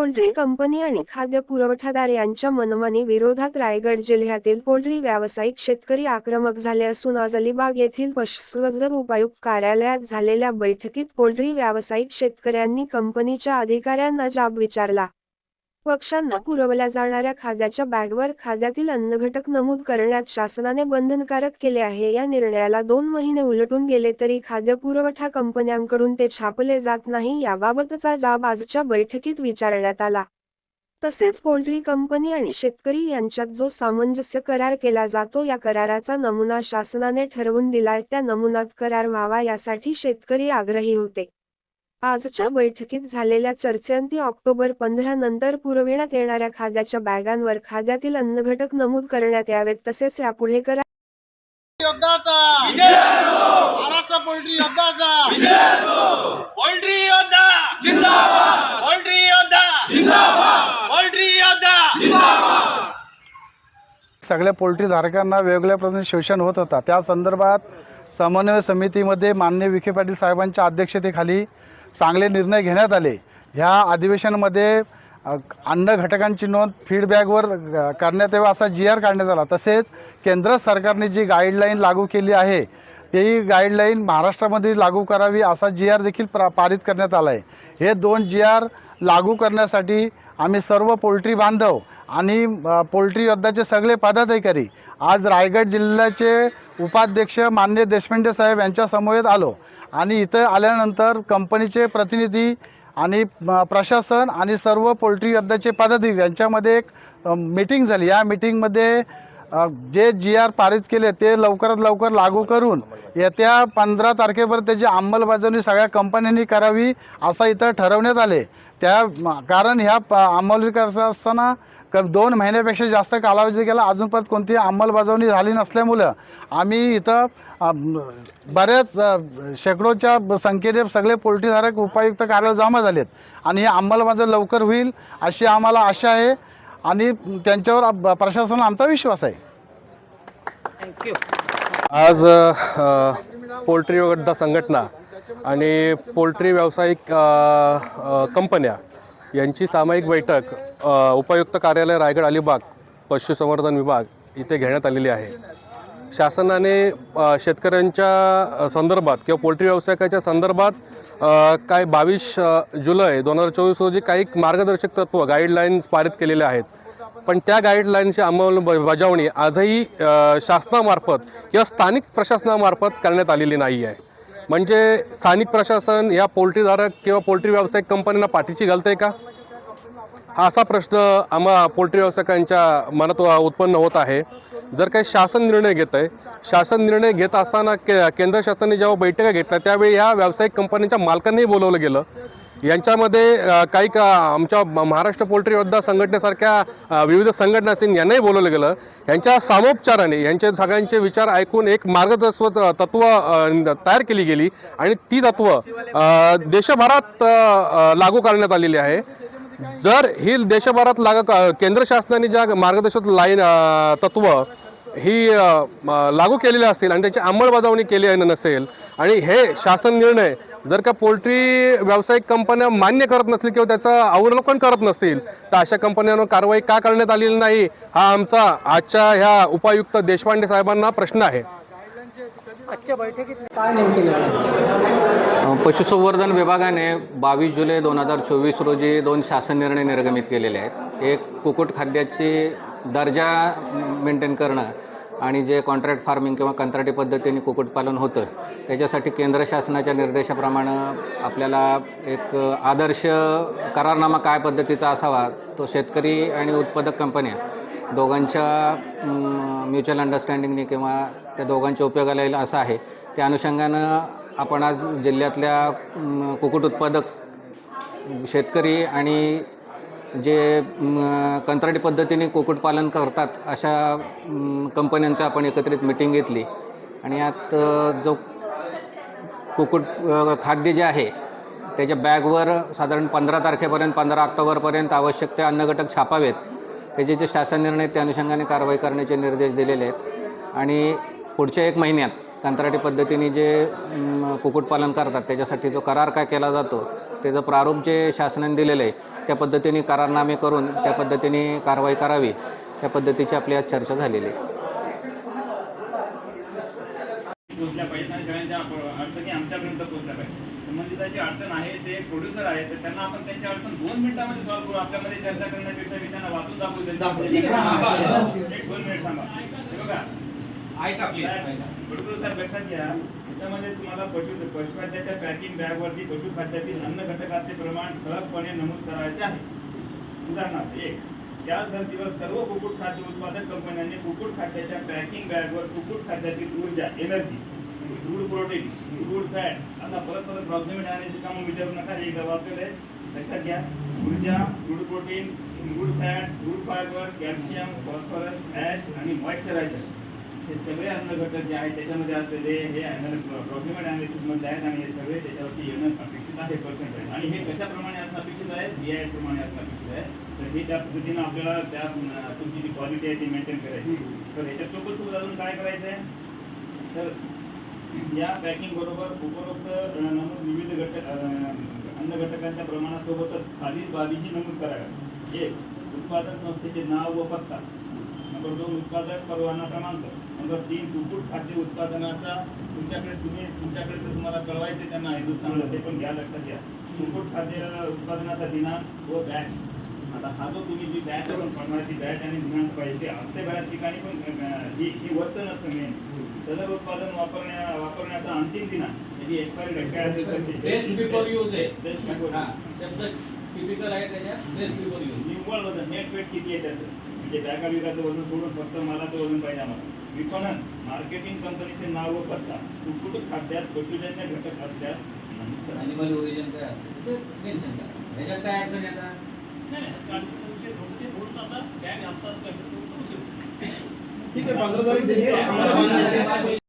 Poultry company आणि खाद्य पुरवठादार यांच्या मनमानी विरोधात रायगड जिल्ह्यातील पोल्ट्री व्यावसायिक शेतकरी आक्रमक झाले असून आज अलिबाग येथील पशुसंवर्धन उपायुक्त कार्यालयात झालेल्या बैठकीत पोल्ट्री व्यावसायिक शेतकऱ्यांनी कंपनीच्या अधिकाऱ्यांना जाब विचारला. पक्षांना पुरवल्या जाणाऱ्या खाद्याच्या बॅगवर खाद्यातील अन्नघटक नमूद करण्यात शासनाने बंधनकारक केले आहे. या निर्णयाला दोन महिने उलटून गेले तरी खाद्य पुरवठा कंपन्यांकडून ते छापले जात नाही याबाबतचा जाब आजच्या बैठकीत विचारण्यात आला. तसेच पोल्ट्री कंपनी आणि शेतकरी यांच्यात जो सामंजस्य करार केला जातो या कराराचा नमुना शासनाने ठरवून दिलाय. त्या नमुनात करार व्हावा यासाठी शेतकरी आग्रही होते. आजच्या बैठकीत झालेल्या चर्चेअंती ऑक्टोबर पंधरा नंतर पुरविण्यात येणाऱ्या खाद्याच्या बॅगांवर खाद्यातील अन्नघटक नमूद करण्यात यावेत तसेच यापुढे करा. योद्धाचा! महाराष्ट्र पोल्ट्री योद्धाचा! पोल्ट्री योद्धा! जिंदाबाद! पोल्ट्री योद्धा! जिंदाबाद! पोल्ट्री योद्धा! सगळ्या पोल्ट्री धारकांना वेगवेगळ्या प्रकारे शोषण होत होता. त्या संदर्भात समन्वय समितीमध्ये मान्य विखे पाटील साहेबांच्या अध्यक्षतेखाली चांगले निर्णय घेण्यात आले. ह्या अधिवेशनामध्ये अन्न घटकांची नोंद फीडबॅकवर करण्यात यावी असा जी आर काढण्यात आला. तसेच केंद्र सरकारने जी गाईडलाईन लागू केली आहे तेही गाईडलाईन महाराष्ट्रामध्ये लागू करावी असा जी आर देखील प्रा पारित करण्यात आला आहे हे दोन जी आर लागू करण्यासाठी आम्ही सर्व पोल्ट्री बांधव आणि पोल्ट्री योद्धाचे सगळे पदाधिकारी आज रायगड जिल्ह्याचे उपाध्यक्ष मान्य देशपांडे साहेब यांच्या समवेत आलो आणि इथं आल्यानंतर कंपनीचे प्रतिनिधी आणि प्रशासन आणि सर्व पोल्ट्री योद्धाचे पदाधिकारी यांच्यामध्ये एक मीटिंग झाली. या मीटिंगमध्ये जे जी आर पारित केले ते लवकरात लवकर लागू करून येत्या पंधरा तारखेपर्यंत त्याची अंमलबजावणी सगळ्या कंपन्यांनी करावी असं इथं ठरवण्यात आले. त्या कारण ह्या प- अंमलबजावणी करत असताना क दोन महिन्यापेक्षा जास्त कालावधी गेला अजूनपर्यंत कोणतीही अंमलबजावणी झाली नसल्यामुळं आम्ही इथं बऱ्याच शेकडोच्या संख्येने सगळे पोल्ट्रीधारक उपायुक्त कार्यालय जमा झालेत. आणि ही अंमलबजावणी लवकर होईल अशी आम्हाला आशा आहे आणि त्यांच्यावर अ, प्रशासनाला आमचा विश्वास आहे. आज अ, पोल्ट्री संघटना आणि पोल्ट्री व्यावसायिक कंपन्या यांची सामायिक बैठक उपायुक्त कार्यालय रायगड अलिबाग पशुसंवर्धन विभाग इथे घेण्यात आलेली आहे. शासनाने शेतकऱ्यांच्या संदर्भात किंवा पोल्ट्री व्यावसायिकाच्या संदर्भात काय बावीस जुलै दोन हजार चोवीस रोजी काही मार्गदर्शक तत्व गाईडलाईन्स पारित केलेले आहेत. पण त्या गाईडलाईनची अंमलबजावणी आजही शासनामार्फत किंवा स्थानिक प्रशासनामार्फत करण्यात आलेली नाही आहे म्हणजे स्थानिक प्रशासन या पोल्ट्रीधारक किंवा पोल्ट्री व्यावसायिक कंपन्यांना पाठीची घालते का? हा असा प्रश्न आम्हा पोल्ट्री व्यावसायिकांच्या मनात उत्पन्न होत आहे. जर काही शासन निर्णय घेत आहे शासन निर्णय घेत असताना के केंद्र शासनाने जेव्हा बैठका घेतल्या त्यावेळी ह्या व्यावसायिक कंपन्यांच्या मालकांनाही बोलवलं गेलं. यांच्यामध्ये काही का आमच्या महाराष्ट्र पोल्ट्री योद्धा संघटनेसारख्या विविध संघटना असतील यांनाही बोलवलं गेलं. यांच्या सामोपचाराने यांचे सगळ्यांचे विचार ऐकून एक मार्गदर्शक तत्व तयार केली गेली आणि ती तत्व देशभरात लागू करण्यात आलेली आहे. जर ही देशभरात लाग केंद्र शासनाने ज्या मार्गदर्शक लाईन तत्व ही लागू केलेली असतील आणि त्याची अंमलबजावणी केली नसेल आणि हे शासन निर्णय जर का पोल्ट्री व्यावसायिक कंपन्या मान्य करत नसतील किंवा त्याचं अवलोकन करत नसतील तर अशा कंपन्यांवर कारवाई का करण्यात आलेली नाही हा आमचा आजच्या ह्या उपायुक्त देशपांडे साहेबांना प्रश्न आहे. पशुसंवर्धन विभागाने बावीस जुलै दोन हजार चोवीस रोजी दोन शासन निर्णय निर्गमित केलेले आहेत. एक कुक्कुट खाद्याची दर्जा मेंटेन करणं आणि जे कॉन्ट्रॅक्ट फार्मिंग किंवा कंत्राटी पद्धतीने कुक्कुटपालन होतं त्याच्यासाठी केंद्र शासनाच्या निर्देशाप्रमाणे आपल्याला एक आदर्श करारनामा काय पद्धतीचा असावा तो शेतकरी आणि उत्पादक कंपन्या दोघांच्या म्युच्युअल अंडरस्टँडिंगने किंवा त्या दोघांच्या उपयोगाला येईल असं आहे. त्या अनुषंगानं आपण आज जिल्ह्यातल्या कुक्कुट उत्पादक शेतकरी आणि जे कंत्राटी पद्धतीने कुक्कुटपालन करतात अशा म, कंपन्यांचं आपण एकत्रित मिटिंग घेतली. आणि यात जो कुक्कुट खाद्य जे आहे त्याच्या बॅगवर साधारण पंधरा तारखेपर्यंत पंधरा ऑक्टोबरपर्यंत आवश्यक ते अन्नघटक छापावेत. त्याचे जे शासन निर्णय त्या अनुषंगाने कारवाई करण्याचे निर्देश दिलेले आहेत. आणि पुढच्या एक महिन्यात कंत्राटी पद्धतीने जे कुक्कुटपालन करतात त्याच्यासाठी जो करार काय केला जातो त्याचं प्रारूप जे शासनाने दिलेलं आहे त्या पद्धतीने करारनामे करून त्या पद्धतीने कारवाई करावी त्या पद्धतीची आपली आज चर्चा झालेली आहे. संबंधिताची अडचण आहे ते प्रोड्युसर आहेत तर त्यांना आपण त्यांची अडचण दोन मिनिटांमध्ये सॉल्व्ह करू. आपल्यामध्ये चर्चा करण्यापेक्षा मी त्यांना वाचून दाखवू. दोन मिनिट थांबा. ऐका प्रोड्युसर साहेब लक्षात घ्या. त्याच्यामध्ये तुम्हाला पशु पशुखाद्याच्या पॅकिंग बॅगवरती पशुखाद्यातील अन्न घटकाचे प्रमाण ठळकपणे नमूद करायचे आहे. उदाहरणार्थ एक त्याच धर्तीवर सर्व कुक्कुट खाद्य उत्पादक कंपन्यांनी कुक्कुट खाद्याच्या पॅकिंग बॅगवर कुक्कुट खाद्यातील ऊर्जा energy food protein food fat आता परत परत प्रॉब्लेम अनालिसिस का मग विचारू नका हे वाचलेलं आहे. लक्षात घ्या. ऊर्जा food protein food fat food fibre calcium phosphorus ash आणि मॉइश्चरायझर हे सगळे अन्नघटक जे आहेत त्याच्यामध्ये असलेले हे प्रॉब्लेम अनालिसिसमध्ये आहेत आणि हे सगळे त्याच्यावरती येणं अपेक्षित आहे पर्सेंटेज आणि हे कशाप्रमाणे असणं अपेक्षित आहे? बी आय प्रमाणे असणं अपेक्षित आहे. तर हे त्या पद्धतीनं आपल्याला त्या तुमची जी क्वालिटी आहे ती मेंटेन करायची. तर याच्यासोबत सोबत अजून काय करायचं आहे तर या पॅकिंग बरोबर उपरोक्त नमूद विविध घटक अन्न घटकांच्या प्रमाणासोबतच खालील बाबीही नमूद कराव्या एक उत्पादन संस्थेचे नाव व पत्ता. नंबर दोन उत्पादक परवाना क्रमांक नंबर तीन कुक्कुट खाद्य उत्पादनाचा. तुमच्याकडे तुम्ही तुमच्याकडे तर तुम्हाला कळवायचे त्यांना हिंदुस्थानला ते पण घ्या लक्षात घ्या. कुक्कुट खाद्य उत्पादनाचा दिनांक व बॅच आता हा जो तुम्ही जी बॅच आपण पडणार ती बॅच आणि दिनांक पाहिजे ते असते बऱ्याच ठिकाणी पण ही ही वरचं नसतं मेन सदर उत्पादन वापरण्या वापरण्याचा अंतिम दिनांक त्याची एक्सपायरी डेट काय असेल तर बेस्ट बिफोर यूज आहे. Use. शब्द टिपिकल आहे त्याच्यात बेस्ट बिफोर यूज निव्वळ वजन नेट वेट किती आहे त्याचं? म्हणजे बॅगा बिगाचं वजन सोडून फक्त मालाचं वजन पाहिजे आम्हाला. विपणन मार्केटिंग कंपनीचे नाव व पत्ता कुक्कुट खाद्यात पशुजन्य घटक असल्यास. अॅनिमल ओरिजिन काय असतं? ते मेन्शन करा ह्याच्यात काय अडचण येतात ठीक आहे पंधरा तारीख